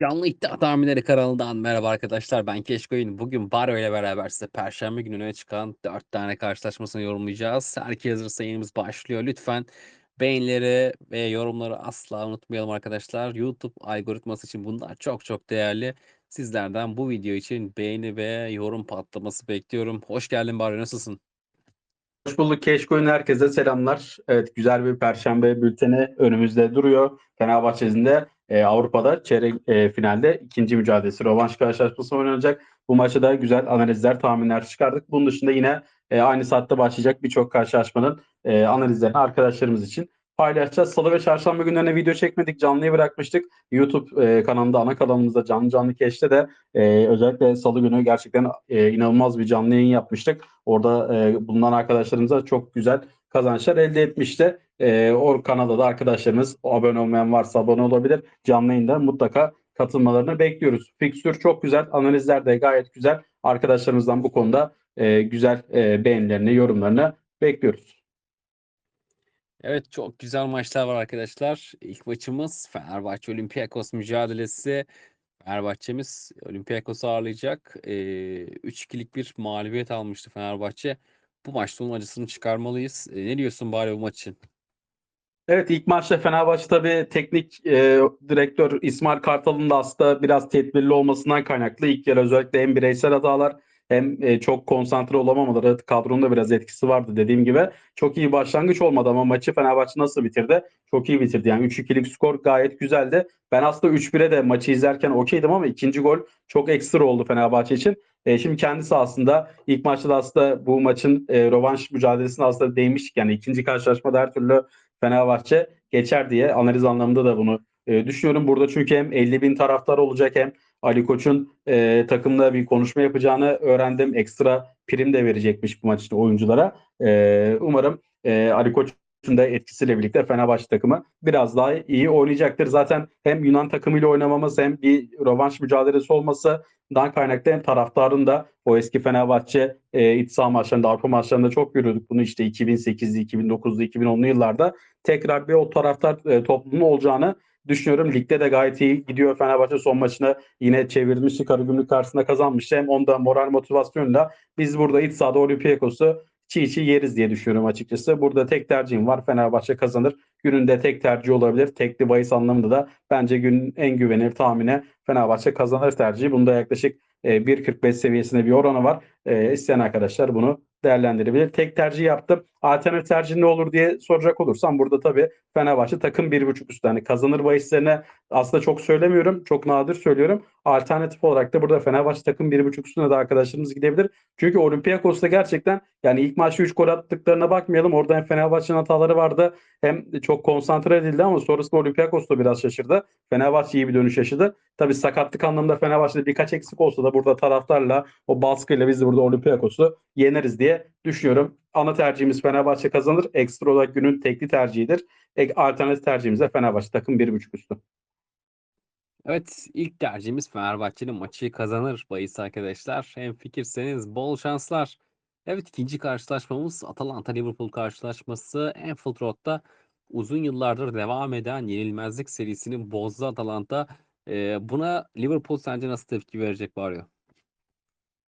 Canlı İddia Tahminleri kanalından merhaba arkadaşlar. Ben Keşkoyun. Bugün Baro ile beraber size Perşembe gününe çıkan 4 tane karşılaşmasını yorumlayacağız. Herkes hazırsa yayınımız başlıyor. Lütfen beğenileri ve yorumları asla unutmayalım arkadaşlar. YouTube algoritması için bunlar çok çok değerli. Sizlerden bu video için beğeni ve yorum patlaması bekliyorum. Hoş geldin Baro nasılsın? Hoş bulduk Keşkoyun herkese selamlar. Evet güzel bir perşembe bülteni önümüzde duruyor. Fenerbahçe'nin de e, Avrupa'da çeyrek e, finalde ikinci mücadelesi rövanş karşılaşması oynanacak. Bu maçta da güzel analizler, tahminler çıkardık. Bunun dışında yine e, aynı saatte başlayacak birçok karşılaşmanın e, analizlerini arkadaşlarımız için paylaşacağız. Salı ve çarşamba günlerine video çekmedik. Canlıyı bırakmıştık. YouTube e, kanalında, ana kanalımızda canlı canlı keşte de e, özellikle salı günü gerçekten e, inanılmaz bir canlı yayın yapmıştık. Orada e, bulunan arkadaşlarımıza çok güzel kazançlar elde etmişti. E, o kanalda da arkadaşlarımız abone olmayan varsa abone olabilir. Canlı yayında mutlaka katılmalarını bekliyoruz. Fikstür çok güzel. Analizler de gayet güzel. Arkadaşlarımızdan bu konuda e, güzel e, beğenilerini, yorumlarını bekliyoruz. Evet çok güzel maçlar var arkadaşlar. İlk maçımız Fenerbahçe Olympiakos mücadelesi. Fenerbahçe'miz Olympiakos'u ağırlayacak. Ee, 3-2'lik bir mağlubiyet almıştı Fenerbahçe. Bu maçta onun acısını çıkarmalıyız. Ee, ne diyorsun bari bu maç için? Evet ilk maçta Fenerbahçe tabii teknik e, direktör İsmail Kartal'ın da aslında biraz tedbirli olmasından kaynaklı. İlk yarı özellikle hem bireysel hatalar hem e, çok konsantre olamamaları kadronun da biraz etkisi vardı dediğim gibi. Çok iyi başlangıç olmadı ama maçı Fenerbahçe nasıl bitirdi? Çok iyi bitirdi. Yani 3-2'lik skor gayet güzeldi. Ben aslında 3-1'e de maçı izlerken okeydim ama ikinci gol çok ekstra oldu Fenerbahçe için. E, şimdi kendisi aslında ilk maçta da aslında bu maçın e, rövanş mücadelesine aslında değinmiştik. Yani ikinci karşılaşmada her türlü Fenerbahçe geçer diye analiz anlamında da bunu e, düşünüyorum. Burada çünkü hem 50 bin taraftar olacak hem Ali Koç'un e, takımda bir konuşma yapacağını öğrendim. Ekstra prim de verecekmiş bu maç için oyunculara. E, umarım e, Ali Koç'un da etkisiyle birlikte Fenerbahçe takımı biraz daha iyi oynayacaktır. Zaten hem Yunan takımıyla oynamamız hem bir rövanş mücadelesi olması dan kaynaklı hem taraftarın da o eski Fenerbahçe e, iç saha maçlarında, Avrupa maçlarında çok görüyorduk bunu işte 2008'li, 2009'lu, 2010'lu yıllarda tekrar bir o taraftar e, toplumunun olacağını düşünüyorum. Ligde de gayet iyi gidiyor. Fenerbahçe son maçını yine çevirmişti. Karagümrük karşısında kazanmıştı. Hem onda moral motivasyonla biz burada iç sahada Olympiakos'u çiğ çiğ yeriz diye düşünüyorum açıkçası. Burada tek tercihim var. Fenerbahçe kazanır. Gününde tek tercih olabilir. Tekli bahis anlamında da bence günün en güvenilir tahmini Fenerbahçe kazanır tercihi. Bunda yaklaşık e, 1.45 seviyesinde bir oranı var. E, isteyen arkadaşlar bunu değerlendirebilir. Tek tercih yaptım. Alternatif tercih ne olur diye soracak olursam burada tabii Fenerbahçe takım 1.5 üstü. Yani kazanır bahislerine aslında çok söylemiyorum. Çok nadir söylüyorum. Alternatif olarak da burada Fenerbahçe takım 1.5 üstüne de arkadaşlarımız gidebilir. Çünkü Olympiakos'ta gerçekten yani ilk maçta 3 gol attıklarına bakmayalım. Orada hem Fenerbahçe'nin hataları vardı hem çok konsantre edildi ama sonrasında Olympiakos da biraz şaşırdı. Fenerbahçe iyi bir dönüş yaşadı. Tabii sakatlık anlamında Fenerbahçe'de birkaç eksik olsa da burada taraftarla o baskıyla biz de burada Olympiakos'u yeneriz diye düşünüyorum. Ana tercihimiz Fenerbahçe kazanır. Ekstra olarak günün tekli tercihidir. Ek, alternatif tercihimiz de Fenerbahçe takım 1.5 üstü. Evet ilk tercihimiz Fenerbahçe'nin maçı kazanır bahis arkadaşlar. Hem fikirseniz bol şanslar. Evet ikinci karşılaşmamız Atalanta Liverpool karşılaşması. Anfield Road'da uzun yıllardır devam eden yenilmezlik serisini bozdu Atalanta. Ee, buna Liverpool sence nasıl tepki verecek Barrio?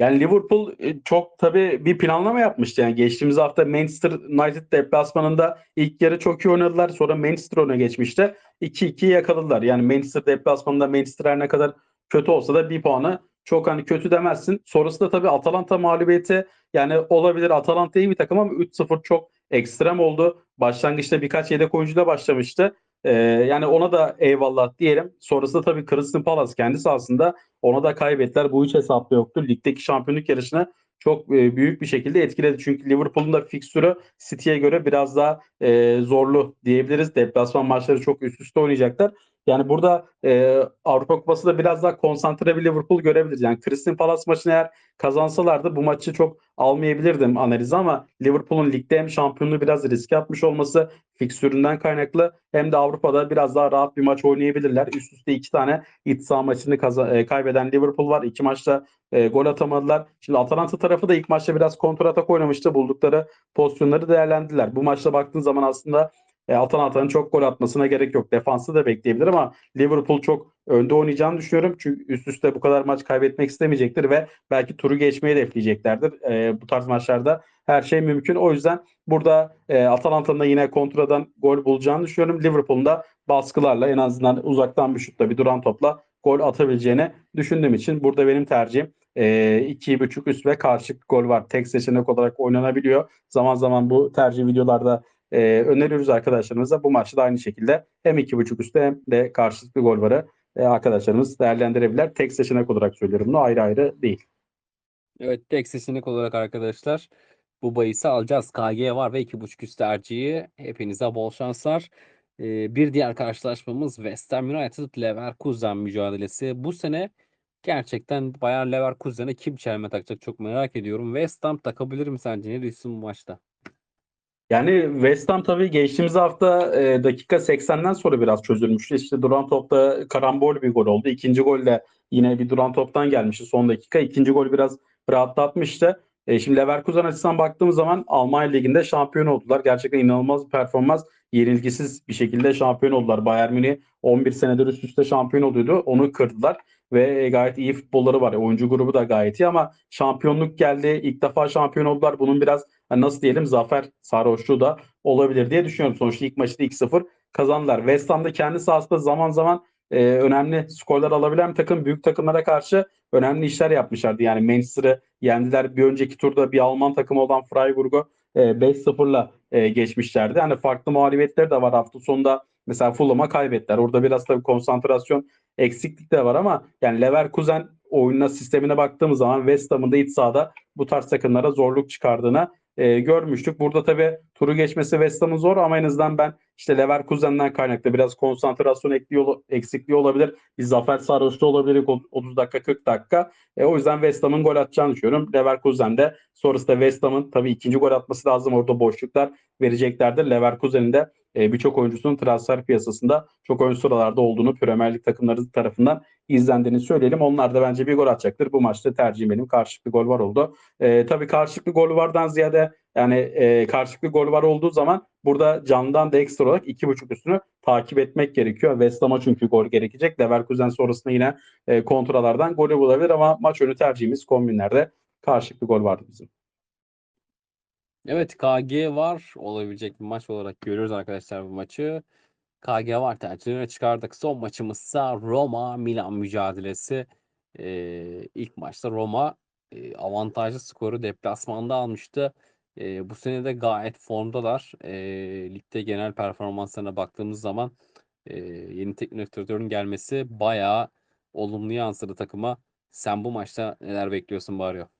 Yani Liverpool e, çok tabii bir planlama yapmıştı. Yani geçtiğimiz hafta Manchester United deplasmanında ilk yarı çok iyi oynadılar. Sonra Manchester öne geçmişti. 2-2 yakaladılar. Yani Manchester deplasmanında Manchester her ne kadar kötü olsa da bir puanı çok hani kötü demezsin. Sonrasında tabii Atalanta mağlubiyeti yani olabilir. Atalanta iyi bir takım ama 3-0 çok ekstrem oldu. Başlangıçta birkaç yedek oyuncuyla başlamıştı. Ee, yani ona da eyvallah diyelim. Sonrasında tabii Crystal Palace kendi sahasında ona da kaybettiler. Bu hiç hesapta yoktu. Ligdeki şampiyonluk yarışını çok e, büyük bir şekilde etkiledi. Çünkü Liverpool'un da fikstürü City'ye göre biraz daha e, zorlu diyebiliriz. Deplasman maçları çok üst üste oynayacaklar. Yani burada e, Avrupa Kupası da biraz daha konsantre bir Liverpool görebiliriz. Yani Crystal Palace maçını eğer kazansalardı bu maçı çok almayabilirdim analizi ama Liverpool'un ligde hem şampiyonluğu biraz riske atmış olması fiksüründen kaynaklı hem de Avrupa'da biraz daha rahat bir maç oynayabilirler. Üst üste iki tane iç saha maçını e, kaybeden Liverpool var. İki maçta e, gol atamadılar. Şimdi Atalanta tarafı da ilk maçta biraz kontratak oynamıştı. Buldukları pozisyonları değerlendirdiler. Bu maçta baktığın zaman aslında e, Atalanta'nın çok gol atmasına gerek yok. Defansı da bekleyebilir ama Liverpool çok önde oynayacağını düşünüyorum. Çünkü üst üste bu kadar maç kaybetmek istemeyecektir ve belki turu geçmeyi hedefleyeceklerdir. E, bu tarz maçlarda her şey mümkün. O yüzden burada e, Atalanta'nın da yine kontradan gol bulacağını düşünüyorum. Liverpool'un da baskılarla en azından uzaktan bir şutla bir duran topla gol atabileceğini düşündüğüm için burada benim tercihim e, 2.5 üst ve karşılıklı gol var. Tek seçenek olarak oynanabiliyor. Zaman zaman bu tercih videolarda e, öneriyoruz arkadaşlarımıza. Bu maçta da aynı şekilde hem 2.5 üstte hem de karşılıklı gol varı e, arkadaşlarımız değerlendirebilirler. Tek seçenek olarak söylüyorum bunu ayrı ayrı değil. Evet tek seçenek olarak arkadaşlar bu bahisi alacağız. KG var ve 2.5 üst tercihi. Hepinize bol şanslar. Ee, bir diğer karşılaşmamız West Ham United Leverkusen mücadelesi. Bu sene gerçekten Bayer Leverkusen'e kim çelme takacak çok merak ediyorum. West Ham takabilir mi sence? Ne diyorsun bu maçta? Yani West Ham tabii geçtiğimiz hafta e, dakika 80'den sonra biraz çözülmüştü. İşte duran topta karambol bir gol oldu. İkinci gol de yine bir duran toptan gelmişti son dakika. İkinci gol biraz rahatlatmıştı. E, şimdi Leverkusen açısından baktığımız zaman Almanya Ligi'nde şampiyon oldular. Gerçekten inanılmaz bir performans. Yenilgisiz bir şekilde şampiyon oldular. Bayern Münih 11 senedir üst üste şampiyon oluyordu. Onu kırdılar ve gayet iyi futbolları var. Oyuncu grubu da gayet iyi ama şampiyonluk geldi. İlk defa şampiyon oldular. Bunun biraz hani nasıl diyelim zafer sarhoşluğu da olabilir diye düşünüyorum. Sonuçta ilk maçta 2-0 kazandılar. West Ham'da kendi sahasında zaman zaman e, önemli skorlar alabilen takım büyük takımlara karşı önemli işler yapmışlardı. Yani Manchester'ı yendiler. Bir önceki turda bir Alman takımı olan Freiburg'u e, 5-0'la e, geçmişlerdi. Hani farklı mağlubiyetleri de var hafta sonunda. Mesela Fulham'a kaybettiler. Orada biraz tabii konsantrasyon eksiklik de var ama yani Leverkusen oyununa sistemine baktığımız zaman West Ham'ın da iç sahada bu tarz takımlara zorluk çıkardığını e, görmüştük. Burada tabii turu geçmesi West Ham'ın zor ama en azından ben işte Leverkusen'den kaynaklı biraz konsantrasyon ekliyor, eksikliği olabilir. Bir zafer sarhoşluğu olabilir 30 dakika 40 dakika. E, o yüzden West Ham'ın gol atacağını düşünüyorum. Leverkusen'de sonrasında West Ham'ın tabii ikinci gol atması lazım. Orada boşluklar vereceklerdir. Leverkusen'in de e, birçok oyuncusunun transfer piyasasında çok ön sıralarda olduğunu Premier Lig takımları tarafından izlendiğini söyleyelim. Onlar da bence bir gol atacaktır. Bu maçta tercihim benim karşılıklı gol var oldu. E, tabii karşılıklı gol vardan ziyade yani e, karşılıklı gol var olduğu zaman burada candan da ekstra olarak 2.5 üstünü takip etmek gerekiyor. West Ham'a çünkü gol gerekecek. Leverkusen sonrasında yine e, kontralardan golü bulabilir ama maç önü tercihimiz kombinlerde karşılıklı gol vardı bizim. Evet KG var olabilecek bir maç olarak görüyoruz arkadaşlar bu maçı. KG var tercihine çıkardık. Son maçımızsa Roma Milan mücadelesi. Ee, ilk maçta Roma e, avantajlı skoru deplasmanda almıştı. E, bu sene de gayet formdalar. E, ligde genel performanslarına baktığımız zaman e, yeni teknik direktörün gelmesi bayağı olumlu yansıdı takıma. Sen bu maçta neler bekliyorsun Mario?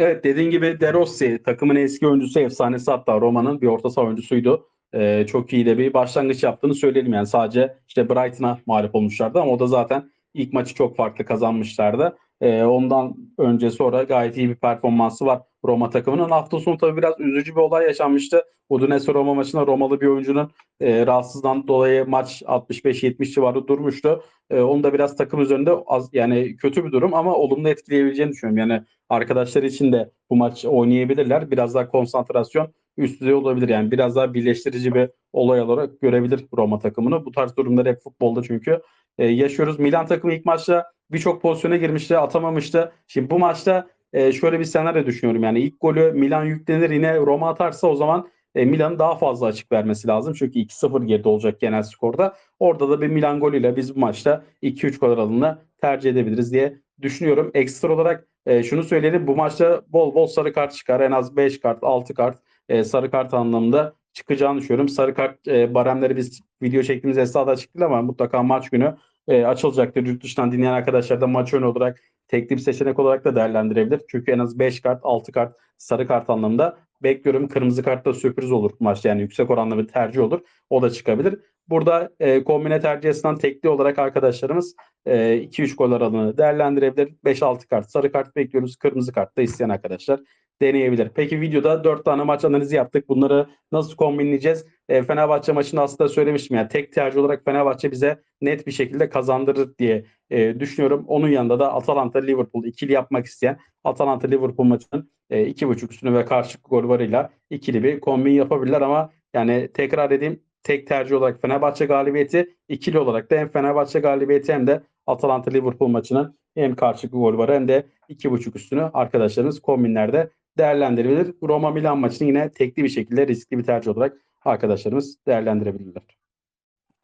Evet dediğin gibi De Rossi takımın eski oyuncusu efsanesi hatta Roma'nın bir orta saha oyuncusuydu. Ee, çok iyi de bir başlangıç yaptığını söyleyelim yani sadece işte Brighton'a mağlup olmuşlardı ama o da zaten ilk maçı çok farklı kazanmışlardı. Ee, ondan önce sonra gayet iyi bir performansı var Roma takımının. Hafta sonu tabii biraz üzücü bir olay yaşanmıştı. Udinese Roma maçında Romalı bir oyuncunun e, rahatsızdan dolayı maç 65-70 civarı durmuştu. E, onu da biraz takım üzerinde az yani kötü bir durum ama olumlu etkileyebileceğini düşünüyorum. Yani arkadaşlar için de bu maç oynayabilirler. Biraz daha konsantrasyon üst düzey olabilir. Yani biraz daha birleştirici bir olay olarak görebilir Roma takımını. Bu tarz durumlar hep futbolda çünkü e, yaşıyoruz. Milan takımı ilk maçta birçok pozisyona girmişti, atamamıştı. Şimdi bu maçta e, şöyle bir senaryo düşünüyorum. Yani ilk golü Milan yüklenir yine Roma atarsa o zaman e, Milan'ın daha fazla açık vermesi lazım. Çünkü 2-0 geride olacak genel skorda. Orada da bir Milan golüyle biz bu maçta 2-3 gol aralığında tercih edebiliriz diye düşünüyorum. Ekstra olarak e, şunu söyleyelim. Bu maçta bol bol sarı kart çıkar. En az 5 kart, 6 kart e, sarı kart anlamında çıkacağını düşünüyorum. Sarı kart e, baremleri biz video çektiğimiz esnada açıklayalım ama mutlaka maç günü e, açılacaktır. Yurt dışından dinleyen arkadaşlar da maç önü olarak tekli bir seçenek olarak da değerlendirebilir. Çünkü en az 5 kart, 6 kart, sarı kart anlamında bekliyorum. Kırmızı kartta sürpriz olur maçta yani yüksek oranlı bir tercih olur. O da çıkabilir. Burada e, kombine tercih açısından tekli olarak arkadaşlarımız e, 2-3 gol aralığını değerlendirebilir. 5-6 kart, sarı kart bekliyoruz. Kırmızı kart da isteyen arkadaşlar deneyebilir. Peki videoda 4 tane maç analizi yaptık. Bunları nasıl kombinleyeceğiz? E, Fenerbahçe maçını aslında söylemiştim. Yani tek tercih olarak Fenerbahçe bize net bir şekilde kazandırır diye e, düşünüyorum. Onun yanında da Atalanta Liverpool ikili yapmak isteyen Atalanta Liverpool maçının e, iki buçuk üstünü ve karşılıklı gol varıyla ikili bir kombin yapabilirler ama yani tekrar edeyim tek tercih olarak Fenerbahçe galibiyeti ikili olarak da hem Fenerbahçe galibiyeti hem de Atalanta Liverpool maçının hem karşılıklı gol var hem de iki buçuk üstünü arkadaşlarımız kombinlerde değerlendirebilir. Roma Milan maçını yine tekli bir şekilde riskli bir tercih olarak arkadaşlarımız değerlendirebilirler.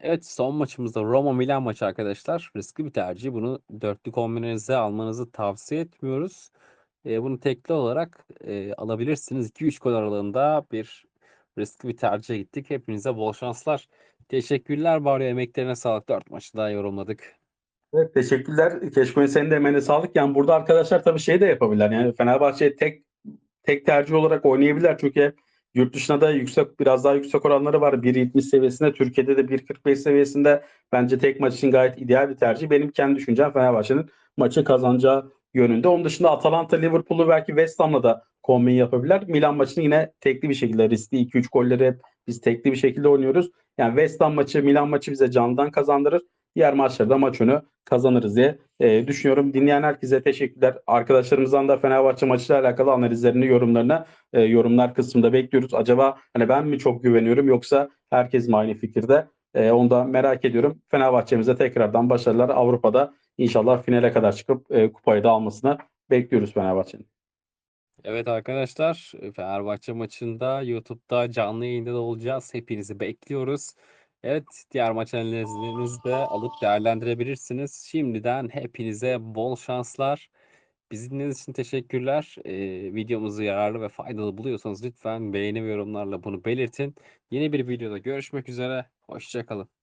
Evet son maçımızda Roma Milan maçı arkadaşlar. Riskli bir tercih. Bunu dörtlü kombininize almanızı tavsiye etmiyoruz. E, bunu tekli olarak e, alabilirsiniz. 2-3 gol aralığında bir riskli bir tercih gittik. Hepinize bol şanslar. Teşekkürler Baryo emeklerine sağlık. 4 maçı daha yorumladık. Evet teşekkürler. Keşke senin de emeğine sağlık. Yani burada arkadaşlar tabii şey de yapabilirler. Yani Fenerbahçe tek tek tercih olarak oynayabilirler. Çünkü yurt dışına da yüksek biraz daha yüksek oranları var. 1.70 seviyesinde. Türkiye'de de 1.45 seviyesinde. Bence tek maç için gayet ideal bir tercih. Benim kendi düşüncem Fenerbahçe'nin maçı kazanacağı yönünde. Onun dışında Atalanta, Liverpool'u belki West Ham'la da kombin yapabilirler. Milan maçını yine tekli bir şekilde riskli 2-3 golleri hep biz tekli bir şekilde oynuyoruz. Yani West Ham maçı, Milan maçı bize candan kazandırır. Diğer maçlarda maç önü kazanırız diye e, düşünüyorum. Dinleyen herkese teşekkürler. Arkadaşlarımızdan da Fenerbahçe maçıyla alakalı analizlerini, yorumlarını e, yorumlar kısmında bekliyoruz. Acaba hani ben mi çok güveniyorum yoksa herkes mi aynı fikirde? E, onu da merak ediyorum. Fenerbahçe'mize tekrardan başarılar. Avrupa'da inşallah finale kadar çıkıp e, kupayı da almasını bekliyoruz Fenerbahçe'nin. Evet arkadaşlar Fenerbahçe maçında YouTube'da canlı yayında da olacağız. Hepinizi bekliyoruz. Evet diğer maç analizlerinizi de alıp değerlendirebilirsiniz. Şimdiden hepinize bol şanslar. Bizi dinlediğiniz için teşekkürler. Ee, videomuzu yararlı ve faydalı buluyorsanız lütfen beğeni ve yorumlarla bunu belirtin. Yeni bir videoda görüşmek üzere. Hoşçakalın.